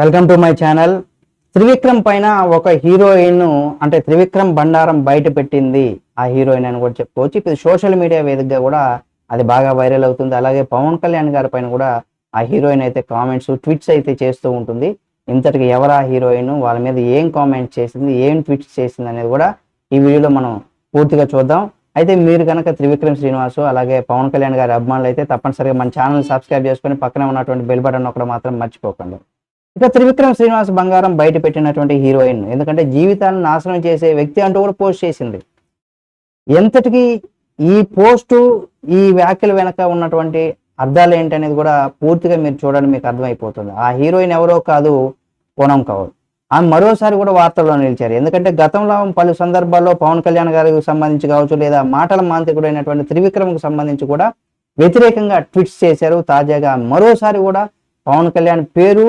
Welcome to my channel. Trivikram పైన ఒక heroine అంటే త్రివిక్రమ్ బండారం బయట పెట్టింది ఆ హీరోయిన్ అని కూడా చెప్పుకోవచ్చు. ఇప్పుడు సోషల్ మీడియా వేదికగా కూడా అది బాగా వైరల్ అవుతుంది. అలాగే పవన్ కళ్యాణ్ గారి పైన కూడా ఆ హీరోయిన్ అయితే కామెంట్స్ ట్వీట్స్ అయితే చేస్తూ ఉంటుంది. ఇంతటికి ఎవరా హీరోయిన్? వాళ్ళ మీద ఏం కామెంట్ చేసింది? ఏం ట్వీట్స్ చేసింది అనేది కూడా ఈ వీడియోలో మనం పూర్తిగా చూద్దాం. అయితే మీరు కనుక త్రివిక్రమ్ శ్రీనివాసు అలాగే పవన్ కళ్యాణ్ గారి అభిమానులు అయితే తప్పనిసరిగా మన ఛానల్ సబ్స్క్రైబ్ చేసుకొని పక్కనే ఉన్నటువంటి బెల్ బటన్ ఒకటి మాత్రం మర్చిపోకండి. ఇక త్రివిక్రమ్ శ్రీనివాస్ బంగారం బయట పెట్టినటువంటి హీరోయిన్. ఎందుకంటే జీవితాన్ని నాశనం చేసే వ్యక్తి అంటూ కూడా పోస్ట్ చేసింది. ఎంతటికి ఈ పోస్టు ఈ వ్యాఖ్యల వెనక ఉన్నటువంటి అర్థాలు ఏంటి అనేది కూడా పూర్తిగా మీరు చూడండి మీకు అర్థమైపోతుంది. ఆ హీరోయిన్ ఎవరో కాదు పూనం కౌర్. ఆమె మరోసారి కూడా వార్తల్లో నిలిచారు. ఎందుకంటే గతంలో పలు సందర్భాల్లో పవన్ కళ్యాణ్ గారికి సంబంధించి కావచ్చు లేదా మాటల మాంత్రికుడు అయినటువంటి త్రివిక్రమ్కి సంబంధించి కూడా వ్యతిరేకంగా ట్వీట్స్ చేశారు. తాజాగా మరోసారి కూడా పవన్ కళ్యాణ్ పేరు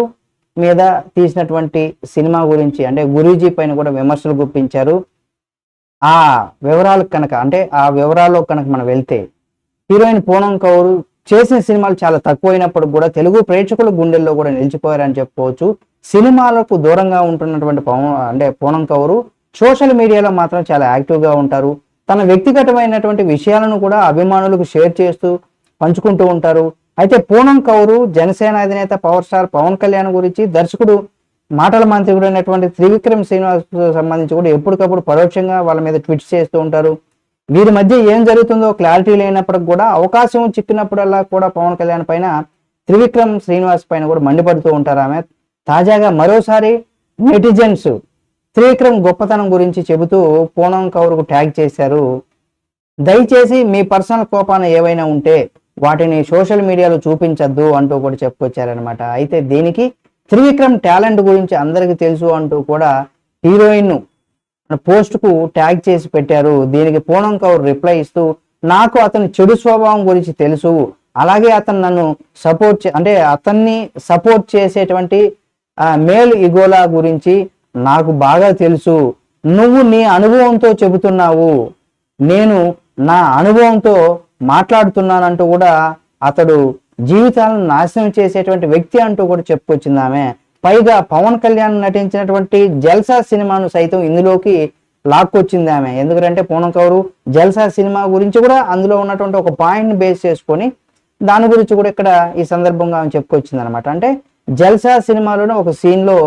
మీద తీసినటువంటి సినిమా గురించి అంటే గురూజీ పైన కూడా విమర్శలు గుప్పించారు. ఆ వివరాలకు కనుక అంటే ఆ వివరాల్లో కనుక మనం వెళ్తే హీరోయిన్ పూనం కౌరు చేసిన సినిమాలు చాలా తక్కువైనప్పుడు కూడా తెలుగు ప్రేక్షకుల గుండెల్లో కూడా నిలిచిపోయారని చెప్పుకోవచ్చు. సినిమాలకు దూరంగా ఉంటున్నటువంటి పవన్ అంటే పూనం కౌరు సోషల్ మీడియాలో మాత్రం చాలా యాక్టివ్గా ఉంటారు. తన వ్యక్తిగతమైనటువంటి విషయాలను కూడా అభిమానులకు షేర్ చేస్తూ పంచుకుంటూ ఉంటారు. అయితే పూనం కౌరు జనసేన అధినేత పవర్ స్టార్ పవన్ కళ్యాణ్ గురించి దర్శకుడు మాటల మంత్రికుడు అయినటువంటి త్రివిక్రమ్ శ్రీనివాస్ సంబంధించి కూడా ఎప్పటికప్పుడు పరోక్షంగా వాళ్ళ మీద ట్వీట్స్ చేస్తూ ఉంటారు. వీరి మధ్య ఏం జరుగుతుందో క్లారిటీ లేనప్పటికి కూడా అవకాశం చిక్కినప్పుడల్లా కూడా పవన్ కళ్యాణ్ పైన త్రివిక్రమ్ శ్రీనివాస్ పైన కూడా మండిపడుతూ ఉంటారు ఆమె. తాజాగా మరోసారి నెటిజన్స్ త్రివిక్రమ్ గొప్పతనం గురించి చెబుతూ పూనం కౌరుకు ట్యాగ్ చేశారు. దయచేసి మీ పర్సనల్ కోపాన ఏవైనా ఉంటే వాటిని సోషల్ మీడియాలో చూపించద్దు అంటూ కూడా చెప్పుకొచ్చారనమాట అయితే దీనికి త్రివిక్రమ్ టాలెంట్ గురించి అందరికీ తెలుసు అంటూ కూడా హీరోయిన్ పోస్ట్కు ట్యాగ్ చేసి పెట్టారు. దీనికి పూనం కౌర్ రిప్లై ఇస్తూ నాకు అతని చెడు స్వభావం గురించి తెలుసు. అలాగే అతను నన్ను సపోర్ట్ అంటే అతన్ని సపోర్ట్ చేసేటువంటి మేల్ ఇగోలా గురించి నాకు బాగా తెలుసు. నువ్వు నీ అనుభవంతో చెబుతున్నావు. నేను నా అనుభవంతో మాట్లాడుతున్నానంటూ కూడా అతడు జీవితాలను నాశనం చేసేటువంటి వ్యక్తి అంటూ కూడా చెప్పుకొచ్చింది ఆమె పైగా పవన్ కళ్యాణ్ నటించినటువంటి జల్సా సినిమాను సైతం ఇందులోకి లాక్కొచ్చింది ఆమె ఎందుకంటే పూనం కౌరు జల్సా సినిమా గురించి కూడా అందులో ఉన్నటువంటి ఒక పాయింట్ బేస్ చేసుకొని దాని గురించి కూడా ఇక్కడ ఈ సందర్భంగా ఆమె చెప్పుకొచ్చింది అనమాట అంటే జల్సా సినిమాలోనే ఒక సీన్లో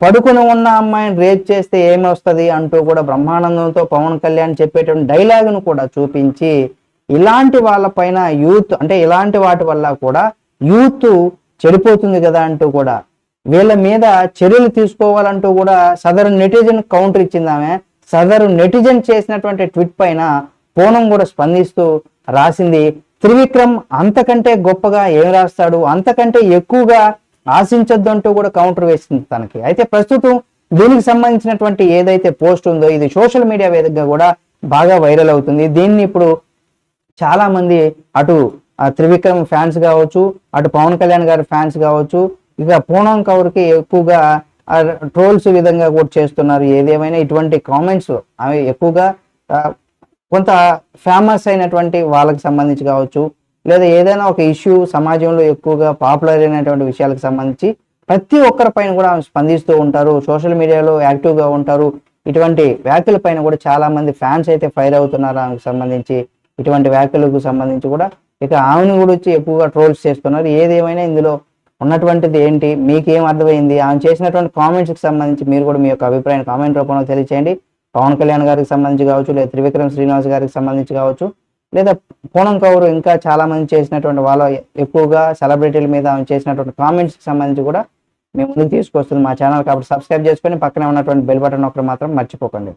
పడుకుని ఉన్న అమ్మాయిని రేప్ చేస్తే ఏమి వస్తుంది అంటూ కూడా బ్రహ్మానందంతో పవన్ కళ్యాణ్ చెప్పేటువంటి డైలాగును కూడా చూపించి ఇలాంటి వాళ్ళపైన యూత్ అంటే ఇలాంటి వాటి వల్ల కూడా యూత్ చెడిపోతుంది కదా అంటూ కూడా వీళ్ళ మీద చర్యలు తీసుకోవాలంటూ కూడా సదరు నెటిజన్ కౌంటర్ ఇచ్చింది ఆమె. సదరు నెటిజన్ చేసినటువంటి ట్విట్ పైన పూనం కూడా స్పందిస్తూ రాసింది త్రివిక్రమ్ అంతకంటే గొప్పగా ఏం రాస్తాడు? అంతకంటే ఎక్కువగా ఆశించొద్దు అంటూ కూడా కౌంటర్ వేసింది తనకి. అయితే ప్రస్తుతం దీనికి సంబంధించినటువంటి ఏదైతే పోస్ట్ ఉందో ఇది సోషల్ మీడియా వేదికగా కూడా బాగా వైరల్ అవుతుంది. దీన్ని ఇప్పుడు చాలా మంది అటు త్రివిక్రమ్ ఫ్యాన్స్ కావచ్చు అటు పవన్ కళ్యాణ్ గారి ఫ్యాన్స్ కావచ్చు ఇక పూనం కౌర్కి ఎక్కువగా ట్రోల్స్ విధంగా కూడా చేస్తున్నారు. ఏదేమైనా ఇటువంటి కామెంట్స్ అవి ఎక్కువగా కొంత ఫేమస్ అయినటువంటి వాళ్ళకి సంబంధించి కావచ్చు లేదా ఏదైనా ఒక ఇష్యూ సమాజంలో ఎక్కువగా పాపులర్ అయినటువంటి విషయాలకు సంబంధించి ప్రతి ఒక్కరి పైన కూడా ఆమె స్పందిస్తూ ఉంటారు. సోషల్ మీడియాలో యాక్టివ్గా ఉంటారు. ఇటువంటి వ్యాఖ్యల పైన కూడా చాలా మంది ఫ్యాన్స్ అయితే ఫైర్ అవుతున్నారు ఆమెకు సంబంధించి. ఇటువంటి వ్యాఖ్యలకు సంబంధించి కూడా ఇక ఆమెను కూడా వచ్చి ఎక్కువగా ట్రోల్స్ చేస్తున్నారు. ఏదేమైనా ఇందులో ఉన్నటువంటిది ఏంటి? మీకేం అర్థమైంది? ఆమె చేసినటువంటి కామెంట్స్కి సంబంధించి మీరు కూడా మీ యొక్క అభిప్రాయం కామెంట్ రూపంలో తెలియచేయండి. పవన్ కళ్యాణ్ గారికి సంబంధించి కావచ్చు లేదా త్రివిక్రమ్ శ్రీనివాస్ గారికి సంబంధించి కావచ్చు. లేదా పూనం కౌరు ఇంకా చాలా మంది చేసినటువంటి వాళ్ళ ఎక్కువగా సెలబ్రిటీల మీద చేసినటువంటి కామెంట్స్కి సంబంధించి కూడా మేము ముందుకు తీసుకొస్తుంది మా ఛానల్ కాబట్టి సబ్స్క్రైబ్ చేసుకొని పక్కనే ఉన్నటువంటి బెల్ బటన్ ఒకటి మాత్రం మర్చిపోకండి.